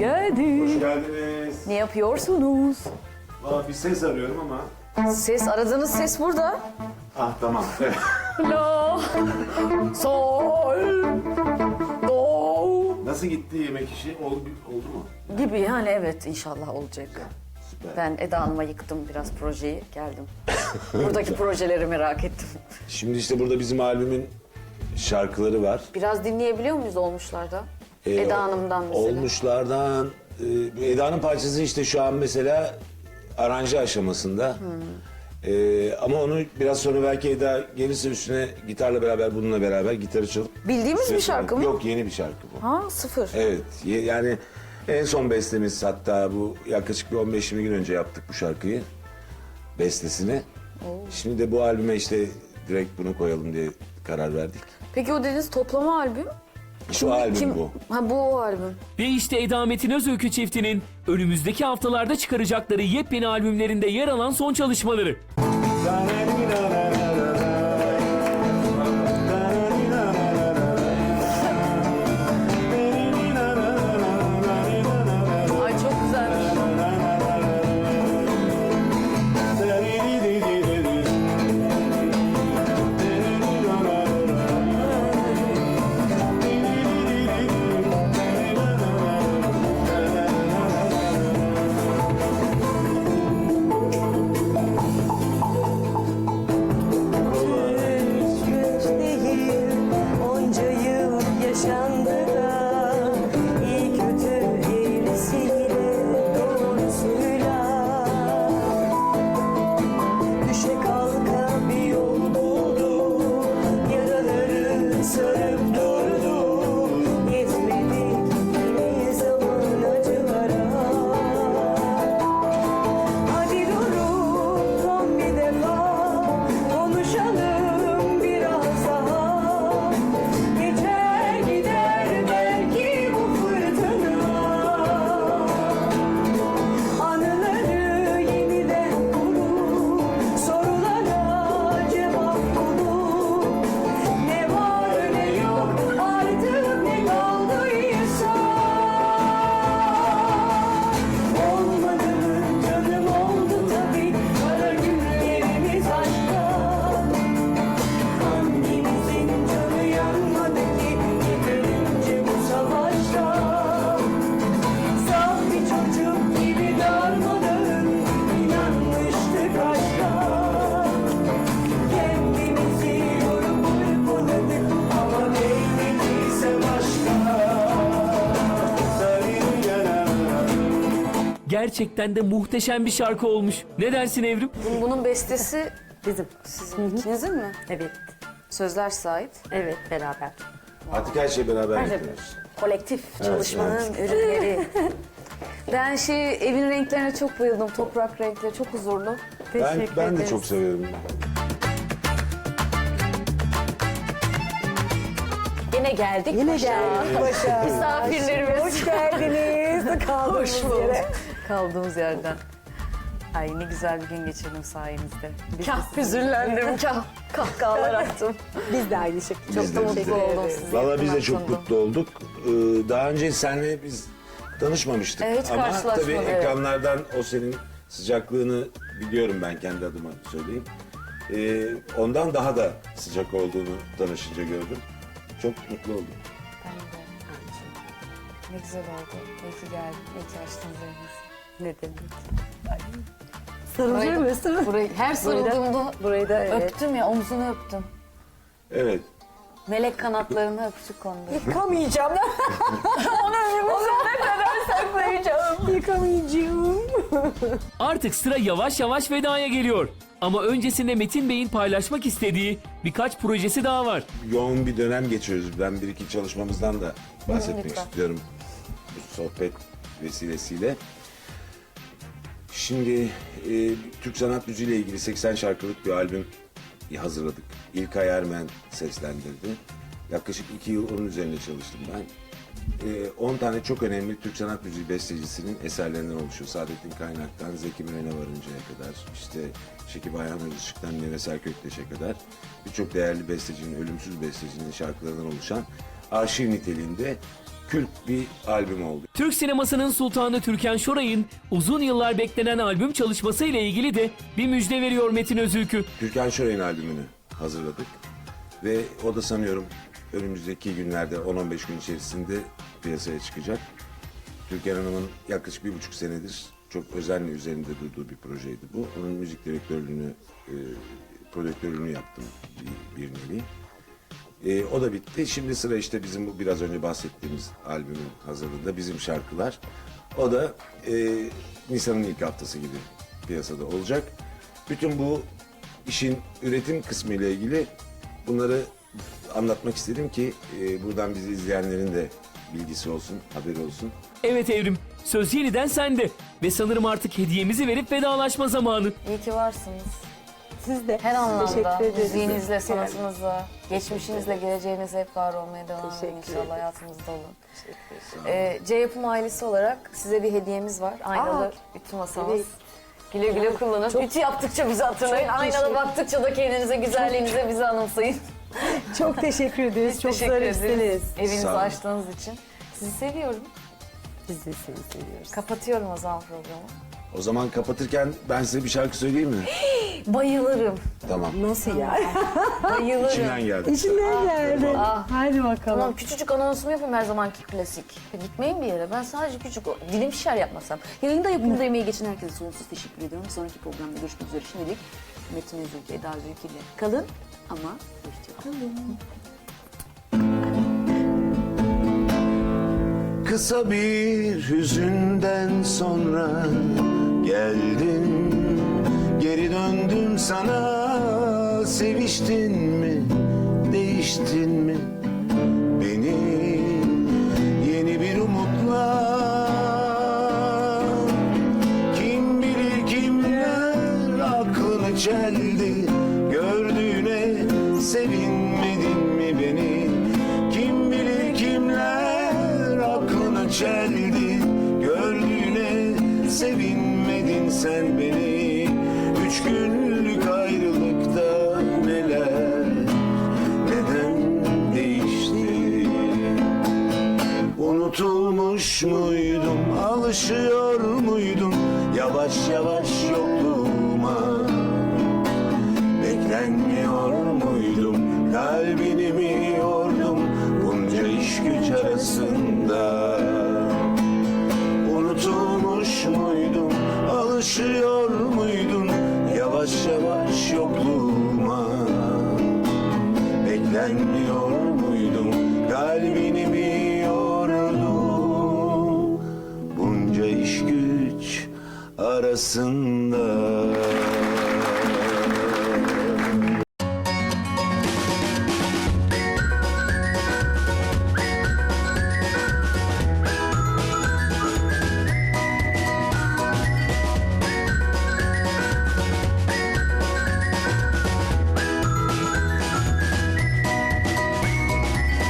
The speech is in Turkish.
geldi. Hoş geldiniz. Ne yapıyorsunuz? Valla bir ses arıyorum ama. Ses, aradığınız ses burada. Ah tamam. Evet. La, sol, do Nasıl gitti yemek işi? Oldu, oldu mu? gibi yani evet inşallah olacak. Süper. Ben Eda Hanım'a yıktım biraz projeyi, geldim. Buradaki projeleri merak ettim. Şimdi işte burada bizim albümün şarkıları var. Biraz dinleyebiliyor muyuz olmuşlarda? Ee, Eda Hanım'dan mesela. Olmuşlardan. e, Eda'nın parçası işte şu an mesela aranje aşamasında. Ee, ama onu biraz sonra belki Eda gelirse üstüne gitarla beraber bununla beraber gitarı çalıp... Bildiğimiz size bir şarkı mı? Yok yeni bir şarkı bu. Ha sıfır. Evet ye- yani en son bestemiz hatta bu yaklaşık bir 15-20 gün önce yaptık bu şarkıyı. Bestesini. Şimdi de bu albüme işte direkt bunu koyalım diye karar verdik. Peki o dediğiniz toplama albüm? Şu albüm bu. Ha bu o albüm. Ve işte Eda Metin Özöykü çiftinin önümüzdeki haftalarda çıkaracakları yepyeni albümlerinde yer alan son çalışmaları. Gerçekten de muhteşem bir şarkı olmuş. Ne dersin Evrim? Bunun, bunun bestesi bizim. Sizin ikinizin mi? Evet, Sözler sahip. evet beraber. Artık her şey beraber yapıyoruz. Kolektif çalışmanın ürünleri. ben şey evin renklerine çok bayıldım. Toprak renkleri çok huzurlu. Ben, Teşekkür ben de ederiz. çok seviyorum. Yine geldik. Yine geldik. Misafirlerimiz. Hoş geldiniz. Kaldığımız Hoş bulduk. yere. Kaldığımız yerden. Ay ne güzel bir gün geçirdim sayenizde. Biz, Kah hüzünlendim, kah kahkahalar attım. biz de aynı şekilde. Çok Biz da de, mutlu de. oldum sizi. Valla biz de çok mutlu olduk. Ee, daha önce seninle biz tanışmamıştık. Evet, hiç Ama karşılaşmadık, tabii evet. ekranlardan o senin sıcaklığını biliyorum ben kendi adıma söyleyeyim. Ee, ondan daha da sıcak olduğunu tanışınca gördüm. Çok mutlu oldum. Ne güzel oldu. İyi ki geldin. İyi ki açtın evinizi. Ne demek. Sarılır mısın? Burayı, her sarıldığımda Burayı da evet. öptüm ya, omzunu öptüm. Evet. Melek kanatlarını öptük konuda. Yıkamayacağım. Onu ne kadar saklayacağım. Yıkamayacağım. Artık sıra yavaş yavaş vedaya geliyor. Ama öncesinde Metin Bey'in paylaşmak istediği birkaç projesi daha var. Yoğun bir dönem geçiyoruz. Ben bir iki çalışmamızdan da bahsetmek lütfen. istiyorum. Bu sohbet vesilesiyle. Şimdi e, Türk sanat müziğiyle ilgili 80 şarkılık bir albüm hazırladık. İlkay Ermen seslendirdi. Yaklaşık iki yıl onun üzerine çalıştım ben. E, 10 tane çok önemli Türk sanat müziği bestecisinin eserlerinden oluşuyor. Saadettin Kaynak'tan Zeki Müren'e varıncaya kadar, işte Şekip Ayhan Özışık'tan Neves Erkökteş'e kadar birçok değerli bestecinin, ölümsüz bestecinin şarkılarından oluşan arşiv niteliğinde kült bir albüm oldu. Türk sinemasının sultanı Türkan Şoray'ın uzun yıllar beklenen albüm çalışması ile ilgili de bir müjde veriyor Metin Özülkü. Türkan Şoray'ın albümünü hazırladık. Ve o da sanıyorum önümüzdeki günlerde 10-15 gün içerisinde piyasaya çıkacak. Türkan Hanım'ın yaklaşık bir buçuk senedir çok özenle üzerinde durduğu bir projeydi bu. Onun müzik direktörlüğünü, e, prodüktörlüğünü yaptım bir, bir nevi. E, o da bitti. Şimdi sıra işte bizim bu biraz önce bahsettiğimiz albümün hazırlığında bizim şarkılar. O da e, Nisan'ın ilk haftası gibi piyasada olacak. Bütün bu işin üretim kısmı ile ilgili bunları anlatmak istedim ki e, buradan bizi izleyenlerin de bilgisi olsun, haberi olsun. Evet Evrim, söz yeniden sende. Ve sanırım artık hediyemizi verip vedalaşma zamanı. İyi ki varsınız. Siz de. Her anlamda. Teşekkür ederiz. Müziğinizle, sanatınızla, geçmişinizle, geleceğinizle hep var olmaya devam edin Teşekkür inşallah ederiz. hayatımızda olun. Ee, C Yapım ailesi olarak size bir hediyemiz var. Aynalı Aa, ütü masamız. evet. Güle güle kullanın. Ütü yaptıkça bizi hatırlayın. Çok Aynada teşekkür- baktıkça da kendinize, güzelliğinize bizi anımsayın. Çok teşekkür ederiz. Çok Teşekkür ederiz. zarifsiniz. Evinizi Sağ olun. açtığınız için. Sizi seviyorum. Biz de seni seviyoruz. Kapatıyorum o zaman programı. O zaman kapatırken ben size bir şarkı söyleyeyim mi? Bayılırım. tamam. Nasıl ya? Bayılırım. İçimden geldi. İçinden geldi. Ah. Hadi bakalım. Tamam küçücük anonsumu yapayım her zamanki klasik. Gitmeyin bir yere. Ben sadece küçük o- dilim şişer yapmasam. Yayında yapımda emeği geçen herkese sonsuz teşekkür ediyorum. Sonraki programda görüşmek üzere. Şimdilik Metin Özülkü, Eda Özülkü ile kalın ama hoşçakalın. Kısa bir hüzünden sonra geldin Geri döndüm sana. Seviştin mi, değiştin mi? Beni yeni bir umutla. Kim bilir kimler aklını çeldi. Gördüğüne sevinmedin mi beni? Kim bilir kimler aklını çeldi. Gördüğüne sevinmedin sen beni. Üç günlük ayrılıkta neler Neden değişti? Unutulmuş muydum, alışıyor muydum? Yavaş yavaş yokluğuma Beklenmiyor Beklenmiyor muydum? Kalbini mi yordum Bunca iş güç arasında